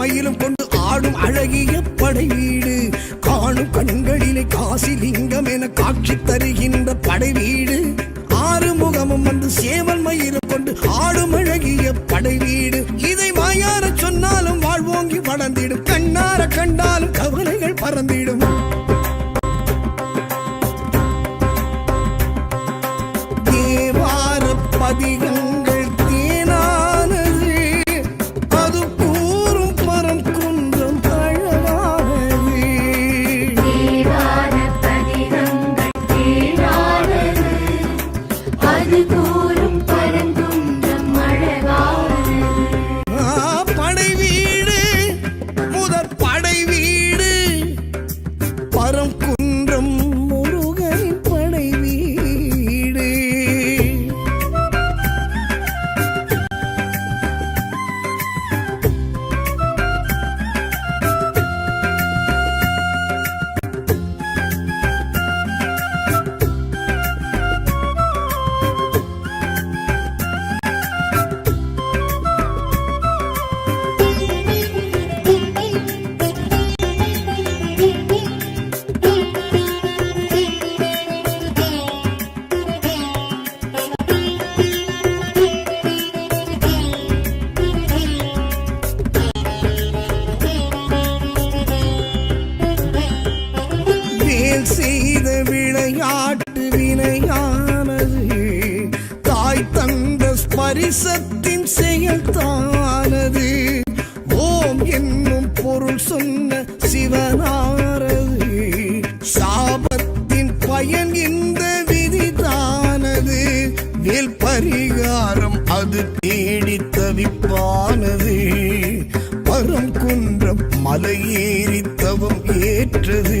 மயிலும் கொண்டு ஆடும் அழகிய படை வீடு காணும் கண்களிலே காசி லிங்கம் என காட்சி தருகின்ற படை வீடு ஆறு முகமும் வந்து சேவல் மயிலும் கொண்டு ஆடும் அழகிய படை வீடு இதை மாயார சொன்னாலும் வாழ்வோங்கி வளர்ந்திடும். கண்ணார கண்டாலும் வேல் செய்த விளையாட்டு வினையானது. தாய் தந்த ஸ்பரிசத்தின் செயல்தானது. ஓம் என்னும் பொருள் சொன்ன சிவனாரது. சாபத்தின் பயன் இந்த விதிதானது. வேல் பரிகாரம் அது தேடி தவிப்பானது பரம் குன்றம் மலையேறி தவம் ஏற்றது.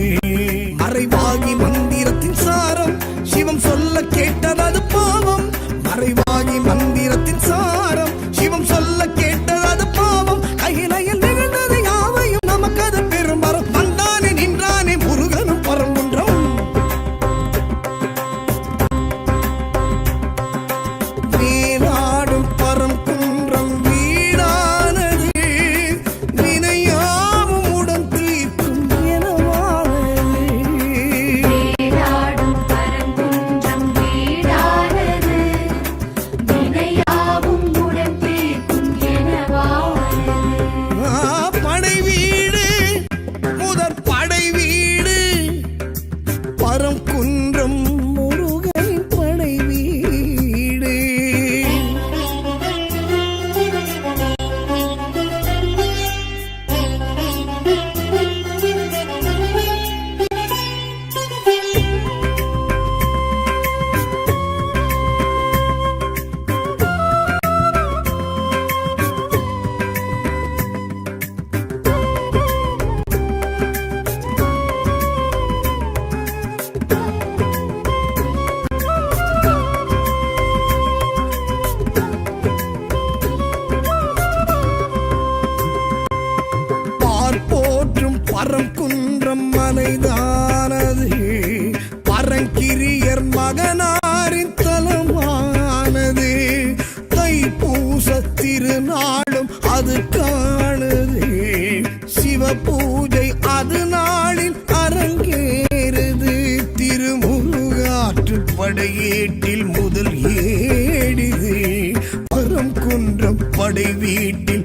பார்ப்போற்றும் பரம் குன்றம் மலைதானது. பரங்கிரியர் மகனாரின் தலமானது. தைப்பூச திருநாளும் அது காணுது. சிவ பூஜை அது நாளில் அரங்கேறுது. திருமுருகாற்று படையேட்டில் முதல் ஏடிது பரம் குன்றம் படை வீட்டில்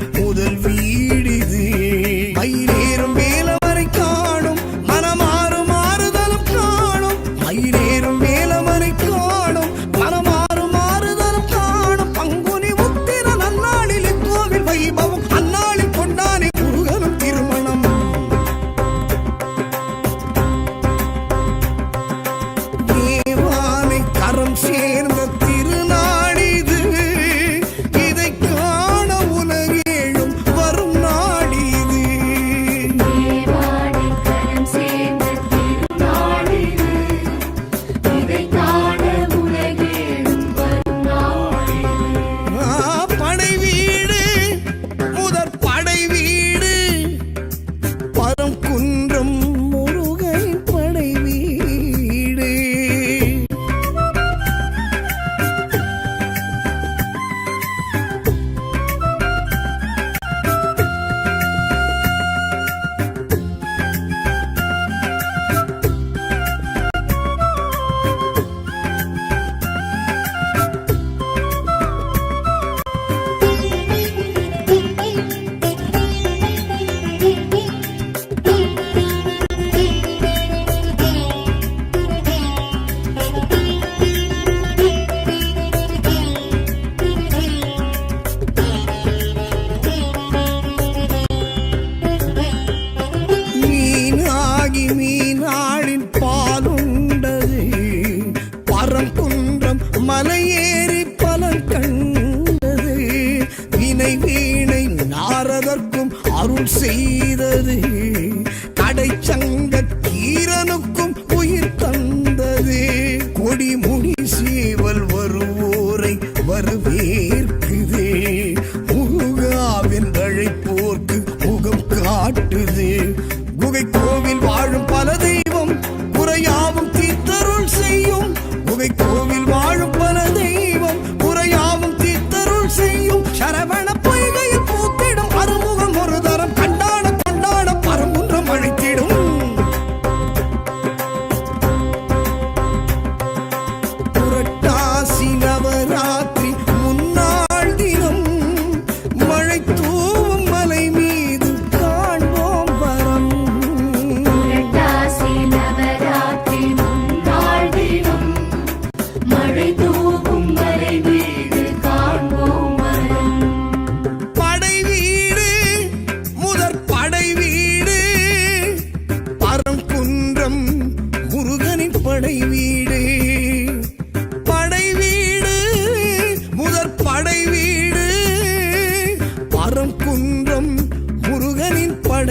Sina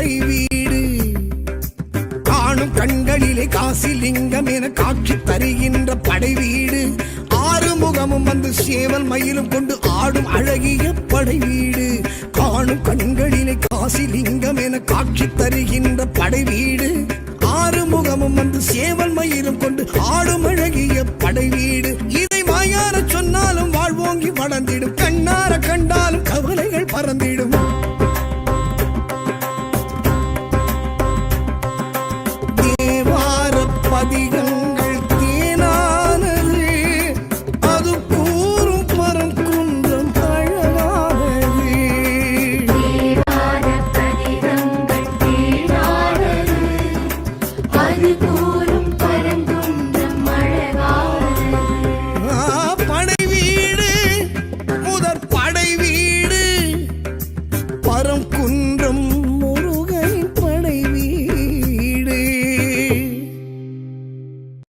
மலை வீடு. காணும் கண்களிலே காசிலிங்கம் என காட்சி தருகின்ற படை வீடு. ஆறுமுகமும் வந்து சேவல் மயிலும் கொண்டு ஆடும் அழகிய படை வீடு. காணும் கண்களிலே காசிலிங்கம் என காட்சி தருகின்ற படை வீடு. Ooh.